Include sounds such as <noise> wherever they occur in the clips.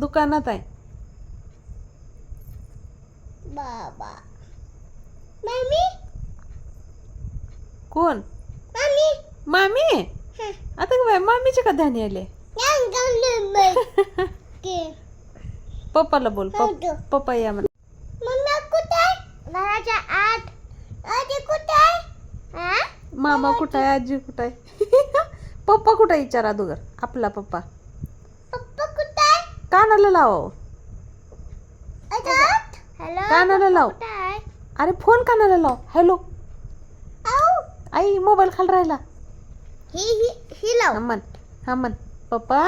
दुकानात आहे बाबा मम्मी कोण मम्मी मामी हं. आता काय मामीचे का ध्यानी आले. <laughs> पप्पाला बोल. पप्पा या म्हणा ad. Ada kutai. Ha? मामा कुठं आहे आजी कुठं आहे <laughs> पप्पा कुठं विचारा अगोदर आपला पप्पा. का नाला लाव. हॅलो का नाला लाव. अरे फोन का नाला लाव हॅलो आई मोबाईल खाल राहिला. ही ही ही लाव. हा मन हा मन पप्पा?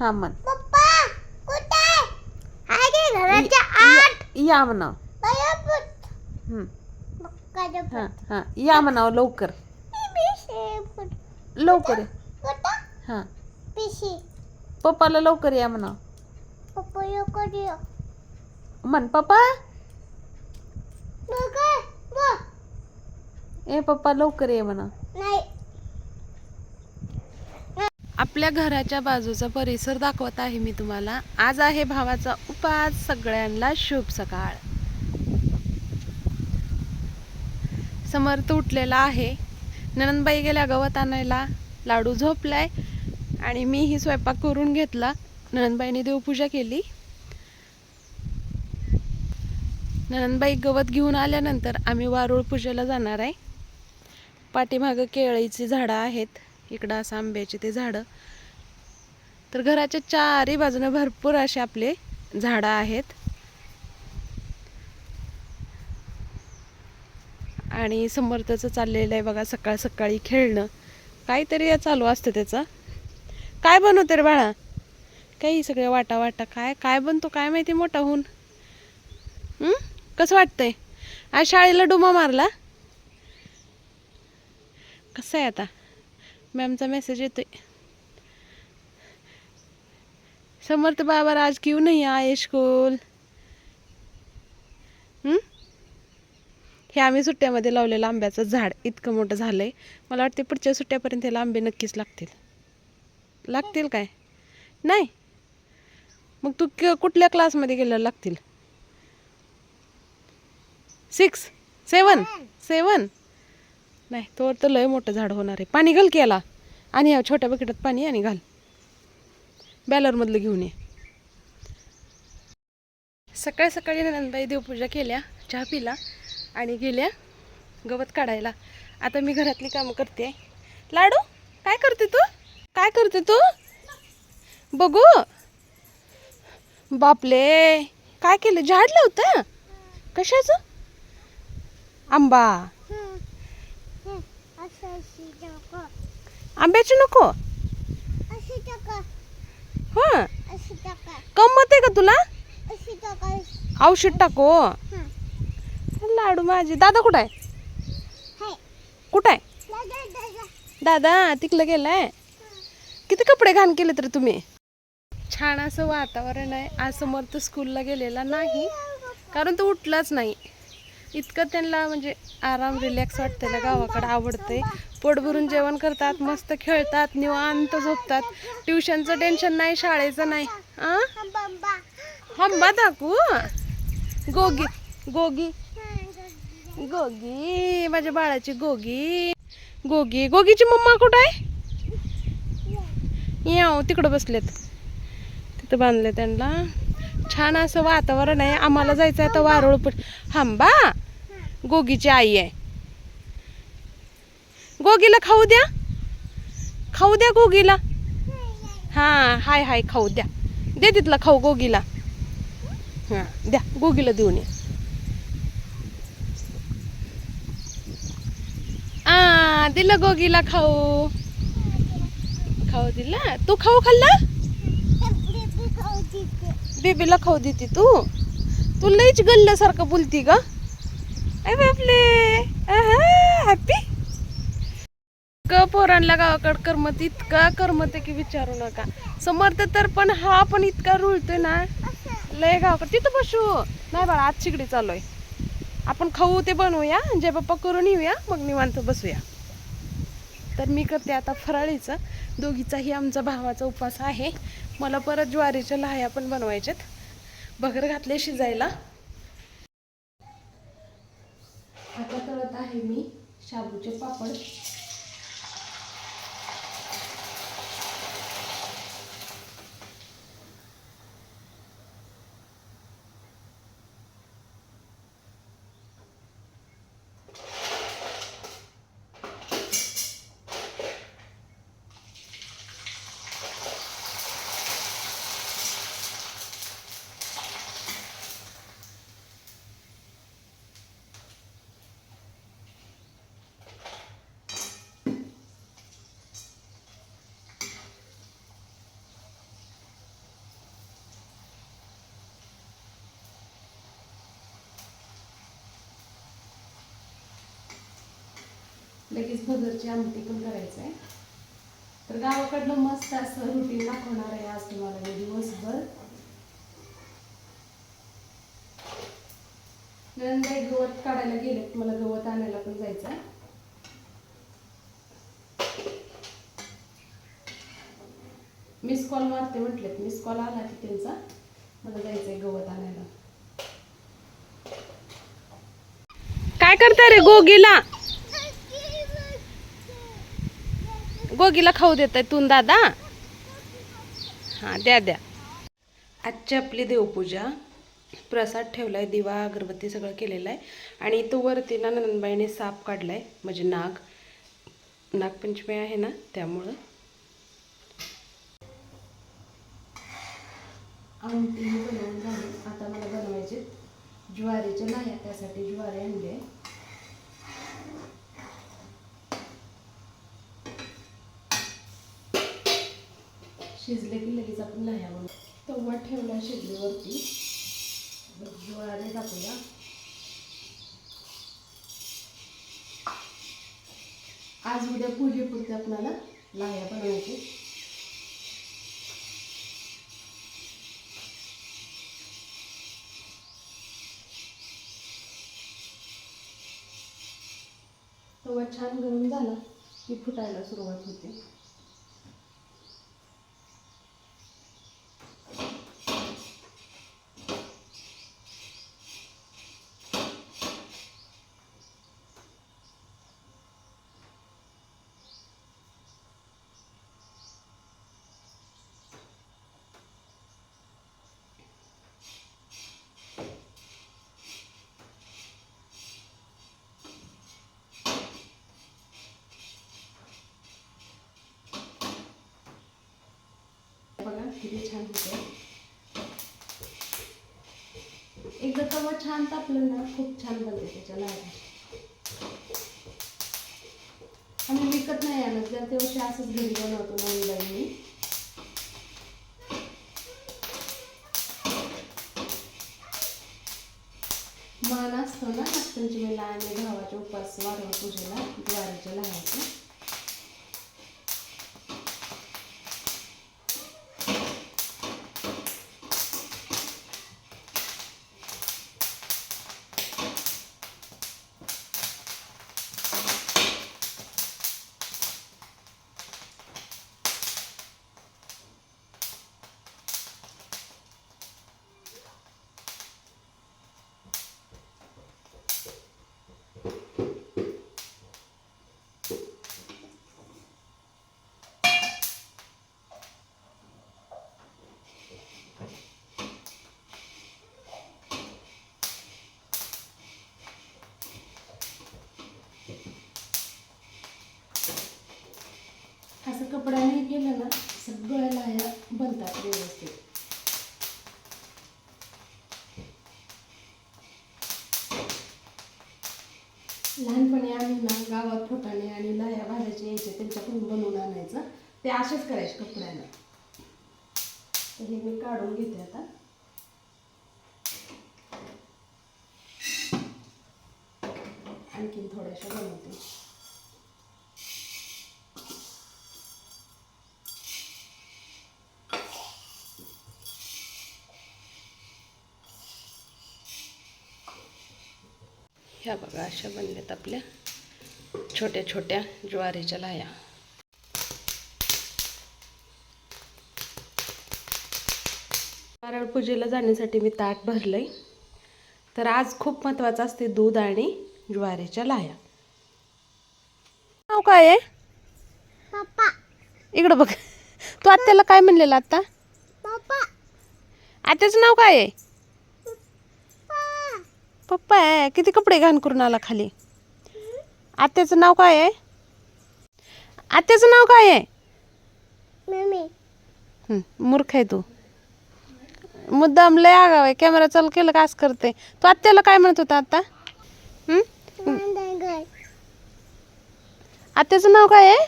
हा मन पप्पा कुठे आहे? गे घराच्या आत. या म्हणा या लवकर. लवकर हा. पिशी. पप्पाला लवकर या dia. म्हण पप्पा. ए पप्पा लवकर ये म्हणा. आपल्या घराच्या बाजूचा परिसर दाखवत आहे मी तुम्हाला. आज आहे भावाचा उपास सगळ्यांना शुभ सकाळ. समर्थ उठलेला आहे. ननंदबाई गेल्या गवत आणायला लाडू झोपलाय. आणि मीही स्वयंपाक करून घेतला. ननंदबाईने देवपूजा केली. ननंदबाई गवत घेऊन आल्यानंतर आम्ही वारुळ पूजेला जाणार आहे. पाठीमागं केळीची झाडं आहेत. इकडं असं आंब्याची ते झाडं. तर घराच्या चारही बाजूने भरपूर असे आपले झाडं आहेत. आणि समर्थचं चाललेलं आहे बघा सकाळ सकाळी खेळणं. काहीतरी चालू असतं त्याचं. काय बनवते रे बाळा? काही सगळ्या वाटा वाटा काय काय बनतो काय माहिती मोठा होऊन. कसं वाटतंय? आज शाळेला डुमा मारला? कसं आहे आता? मॅमचा मेसेज येतोय. समर्थ बाबा आज क्यों नहीं आए स्कूल हे? आम्ही सुट्ट्यामध्ये लावलेलं आंब्याचं झाड. इतकं मोठं झालंय. मला वाटते पुढच्या सुट्ट्यापर्यंत याला आंबे नक्कीच लागतील. लागतील काय? नाही. मग तू क- कुठल्या क्लासमध्ये गेल्यावर लागतील? सिक्स सेवन सेवन नाही तोवर तर लय मोठं झाड होणार आहे. पाणी घाल की याला. आणि या छोट्या बकेटात पाणी आणि घाल. बॅलरमधलं घेऊन ये. सकाळी सकाळी नंदाई देवपूजा केल्या चहा पिला आणि गेल्या गवत काढायला. आता मी घरातली कामं करते. लाडू काय करते तू? काय करते तू बघू बापले काय केलं झाड लावतं कशाचं आंबा. आंब्याचे नको. हां. कमत आहे का तुला. औषध टाको. लाडू माझे दादा कुठं आहे. कुठं आहे. दादा तिकडं गेलाय किती कपडे घाण केले तर तुम्ही? छान असं वातावरण आहे. आज समर्थ स्कूलला गेलेला नाही. कारण तो उठलाच नाही. इतकं त्यांना म्हणजे आराम रिलॅक्स वाटतं ना गावाकडे आवडते पोट भरून जेवण करतात मस्त खेळतात निवांत झोपतात. ट्युशनचं टेन्शन नाही शाळेचं नाही. हंबा दाखू गोगी गोगी गोगी माझ्या बाळाची गोगी. गोगी गोगीची मम्मा कुठं आहे? येऊ तिकडं बसलेत. तिथं बांधले त्यांना. छान असं वातावरण आहे. आम्हाला जायचं आहे तर वारुळ पट हांबा गोगीची आई आहे. गोगीला खाऊ द्या. खाऊ द्या गोगीला. हां हाय हाय खाऊ द्या. दे तिथला खाऊ गोगीला. हां द्या गोगीला देऊन या. दिलं गोगीला खाऊ. खाऊ दिला? तू खाऊ खाल्ला? बेबीला खाऊ देते तू. तू लईच गल्ल्यासारखं बोलती ग. बापले. हॅपी क पोरांना गावाकडं करमत इतका करमत आहे की विचारू नका. समर्थ तर पण हा पण इतका रुळतोय ना. लय गावाकडं. तिथं बसू. नाही बाळा आज शिगडी चालू आहे. आपण खाऊ ते बनवूया. जय बाप्पा करून येऊया मग निवांत बसूया. तर मी करते आता फराळीचं. दोघीचाही आमचा भावाचा उपास आहे. मला परत ज्वारीच्या लाह्या पण बनवायच्यात. बगर घातले शिजायला. आता तळत आहे मी शाबूचे पापड. लगेच भगरची आमटी पण करायचं आहे तर गावाकडलं मस्त असं रुटीन दाखवणार आहे आज तुम्हाला मी दिवसभर. नंतर गवत काढायला गेले मला गवत आणायला पण जायचं आहे मिस कॉल मारते म्हटलेत मिस कॉल आला की त्यांचा मला जायचं आहे गवत आणायला. काय करताय रे गोगीला? गोगीला खाऊ देताय तू दादा. हां द्या द्या. आजची आपली देवपूजा. प्रसाद ठेवलाय दिवा अगरबत्ती सगळं केलेलं आहे. आणि तो वरती ना नंदबाईने साप काढलाय म्हणजे नाग. नागपंचमी आहे ना त्यामुळं. आमटी बनवून झाली. आता मला बनवायचे ज्वारीच्या लाह्या त्यासाठी ज्वारी आणली आहे. शिजले की लगेच आपण लाह्या म्हणून. तवा ठेवला शिजलीवरती ज्वारी टाकूया. आज उद्या पूजेपुरते आपल्याला लाह्या बनवायचे. तवा छान गरम झाला की फुटायला सुरुवात होते बघा किती छान होते. एकदा तवा छान तापलं ना खूप छान बनते त्याच्या लाह्या आम्ही विकत नाही आणत जर वर्षी असंच घरी बनवतो नवीन बाईंनी. मान असतो ना नागपंचमीला आणि भावाच्या उपास वाढवा पूजेला असं कपड्याने केलं ना सगळ्या लाया बनतात व्यवस्थित. लहानपणी आम्ही ना गावात फुटाणे आणि लाया भाज्याचे यायचे त्यांच्याकडून बनवून आणायचं. ते असेच करायचे कपड्यानं. तर हे मी काढून घेते आता आणखीन थोड्याशा बनवते ह्या बघा अशा बनल्यात आपल्या छोट्या छोट्या ज्वारीच्या लाया. नारळ पूजेला जाण्यासाठी मी ताट भरलंय. तर आज खूप महत्त्वाचं असते दूध आणि ज्वारीच्या लाह्या नाव काय आहे? इकडं बघ. तू आत्याला काय म्हणलेलं आता? आत्याचं नाव काय आहे? पप्पा आहे किती कपडे घाण करून आला खाली? आत्याचं नाव काय आहे? आत्याचं नाव काय आहे? मम्मी. मूर्ख आहे तू. मुद्दाम लय आगाव आहे कॅमेरा चालू केलं का असं करते? तू आत्याला काय म्हणत होता आता? आत्याचं नाव काय आहे?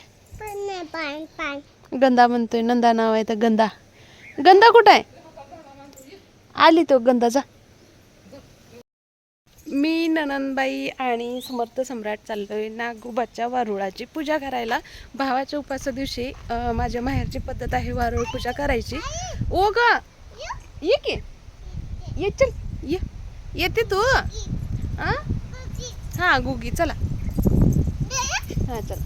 गंदा म्हणतोय नंदा नाव आहे तर गंदा. गंदा कुठं आहे? आली तो गंदा जा. मी ननंदबाई आणि समर्थ सम्राट चाललो आहे नागोबाच्या वारुळाची पूजा करायला. भावाच्या उपासा दिवशी माझ्या माहेरची पद्धत आहे वारुळ पूजा करायची. ओ ग! ये की. ये चल. ये. येते तू. हा गुगी चला. हा चला.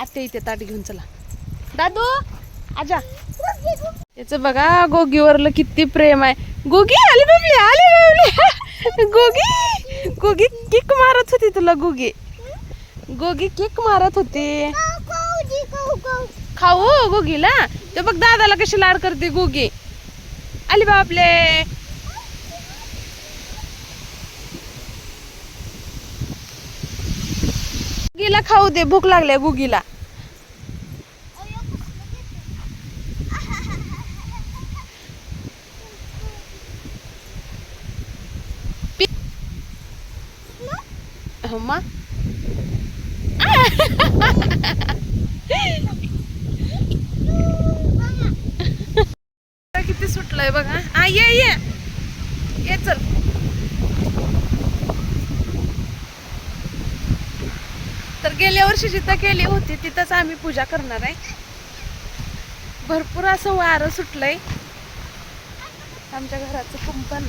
आत्या इथे ताट घेऊन चला. दादू आजा. याचं बघा गोगीवरलं किती प्रेम आहे. गोगी आली बाबली आली बाबली गोगी गोगी किक मारत होती तुला गोगी. गोगी किक मारत होती. खाऊ हो गोगीला. ते बघ दादाला कशी लाड करते गोगी. आली बापले गुगीला खाऊ दे भूक लागल्या गुगीला. हो मग किती सुटलंय बघा. आ ये ये. ये चल. तर गेल्या वर्षी जिथं केली होती तिथंच आम्ही पूजा करणार आहे. भरपूर असं वारं सुटलंय. आमच्या घराचं कुंपण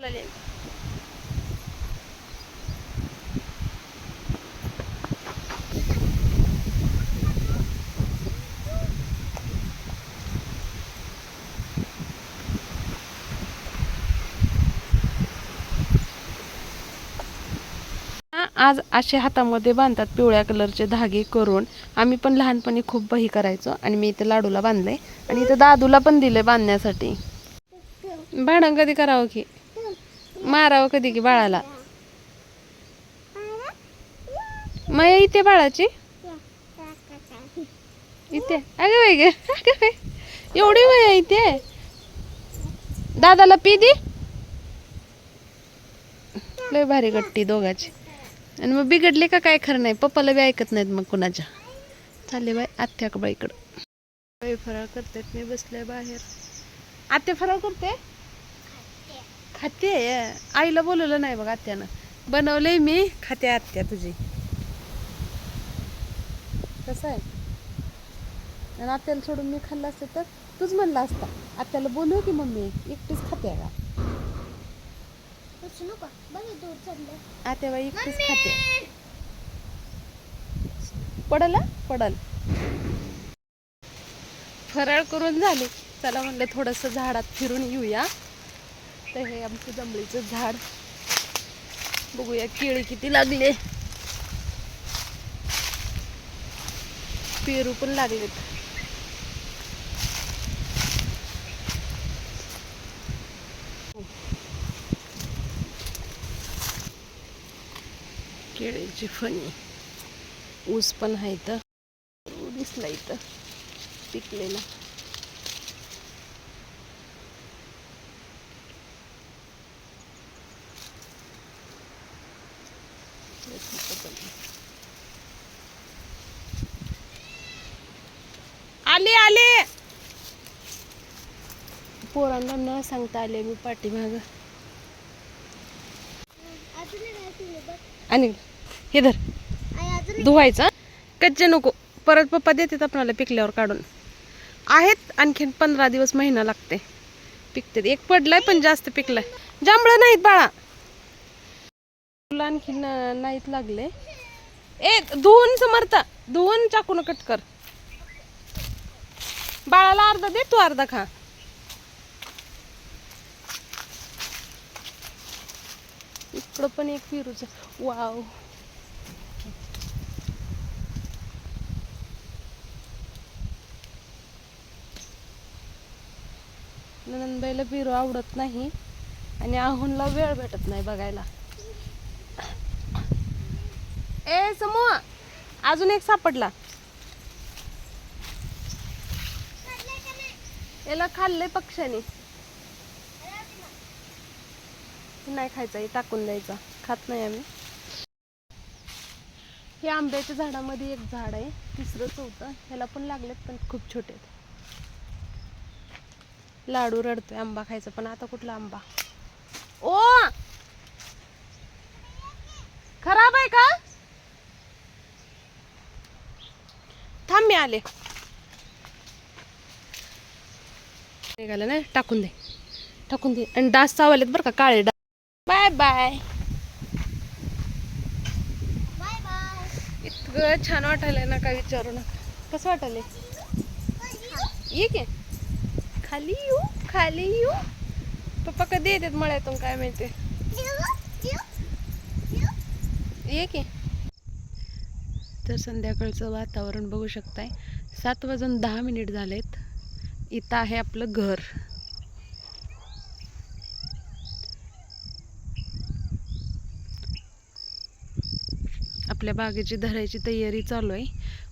चालेल. हा, आज असे हातामध्ये बांधतात पिवळ्या कलरचे धागे करून. आम्ही पण लहानपणी खूप बही करायचो आणि मी इथे लाडूला बांधले आणि इथं दादूला पण दिले बांधण्यासाठी. भांडण कधी करावं की? मारावं कधी की बाळाला? मग इथे बाळाची? इथे. अगं वय गे एवढी वय आहे इथे? दादाला पी दे? लय भारी गट्टी दोघाची. आणि मग बिघडले का काय खरं नाही. पप्पाला बी ऐकत नाहीत मग कुणाच्या. चालले बाय आत्या का बाईकडं बाई फराळ करतात मी बसले बाहेर. आत्या फराळ करते? खाते. आईला बोलवलं नाही बघ आत्यानं. बनवलंय मी खाते आत्या तुझी. कसं आहे? आणि आत्याला सोडून मी खाल्लं असतं तर तूच म्हणला असता. आत्याला बोलू की मम्मी एकटीच खाते का? आत्याबाई एकटीच खाते. पडल? हा? पडल. फराळ करून झाले. चला म्हणलं थोडंसं झाडात फिरून येऊया. तर हे आमचं जंभळीचं झाड. बघूया केळी किती लागले. पेरू पण लागलेत. केळीची फणी ऊस पण आहे इथं. दिसला इथं. पिकलेला आले आले! पोरांना न सांगता आले मी पाठीमाग. आणि हे धर. धुवायचा कच्चे नको. परत पप्पा देतात आपल्याला पिकल्यावर काढून. आहेत आणखीन पंधरा दिवस महिना लागते. पिकते एक पडलाय पण जास्त पिकलाय. जांभळं नाहीत बाळा. तुला आणखीन नाहीत लागले. ए धुवून समर्थ. धुवून चाकून कट कर. बाळाला अर्धा दे तू अर्धा खा. इकडं पण एक पेरूच वाव. ननंदबाईला पेरू आवडत नाही आणि आहुनला वेळ भेटत नाही बघायला. ए समूह अजून एक सापडला. याला खाल्लंय पक्ष्याने. नाही खायचा हे टाकून द्यायचा. खात नाही आम्ही. हे आंब्याच्या झाडामध्ये एक झाड आहे तिसरं चौथं. ह्याला पण लागलेत पण खूप छोटे आहेत. लाडू रडतोय आंबा खायचा पण आता कुठला आंबा? ओ! खराब आहे का? थांब मी आले. निघालं ना टाकून दे. टाकून दे. आणि डास चावलेत बरं का काळे डास. Bye bye. Bye bye. इतकं छान वाटायलंय ना काय विचारू नका. कसं वाटायलंय? ये की. खाली येऊ खाली येऊ. पप्पा कधी येतात मळ्यातून काय माहिती? ये की. तर संध्याकाळचं वातावरण बघू शकताय. सात वाजून दहा मिनिट झालेत. इथं आहे आपलं घर. आपल्या बागेची धरायची तयारी चालू आहे.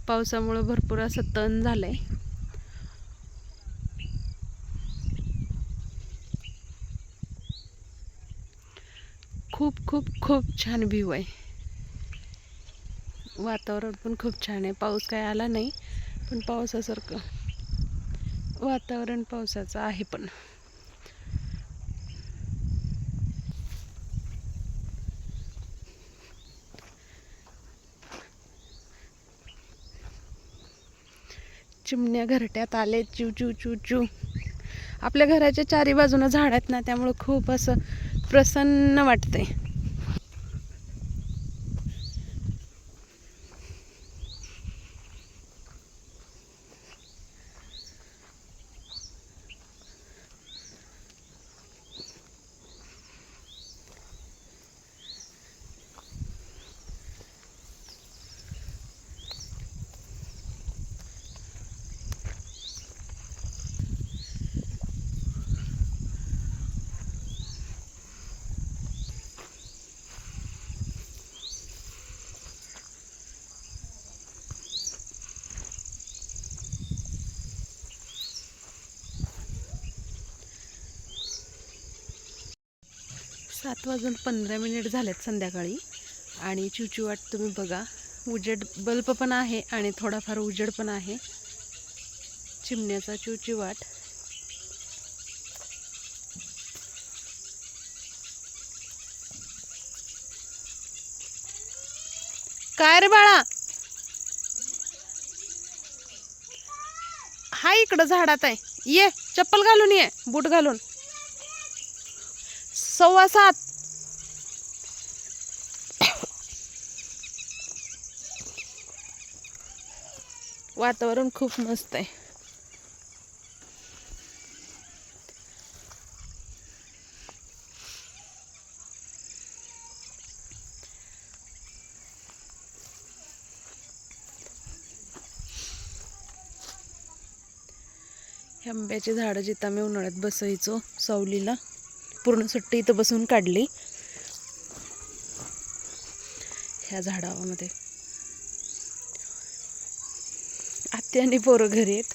पावसामुळं भरपूर असं तण झालं आहे खूप छान व्ह्यू आहे. वातावरण पण खूप छान आहे. पाऊस काय आला नाही पण पावसासारखं वातावरण पावसाचं आहे पण. चिमण्या घरट्यात आले चिव चू चू चू आपल्या घराच्या चारी बाजूनं झाड आहेत ना त्यामुळं खूप असं प्रसन्न वाटतंय. सात वाजून पंधरा मिनिट झालेत संध्याकाळी. आणि चिवचिवाट तुम्ही बघा. उजेड बल्ब पण आहे आणि थोडाफार उजेड पण आहे. चिमण्याचा चिवचिवाट. काय रे बाळा? हा इकडं झाडात आहे. ये चप्पल घालून ये बूट घालून. सव्वा सात. वातावरण खूप मस्त आहे. आंब्याची झाडं जिथं आम्ही उन्हाळ्यात बसायचो सावलीला. पूर्ण सुट्टी इथं बसून काढली. ह्या झाडामध्ये. आत्या आणि पोरं घरी आहेत.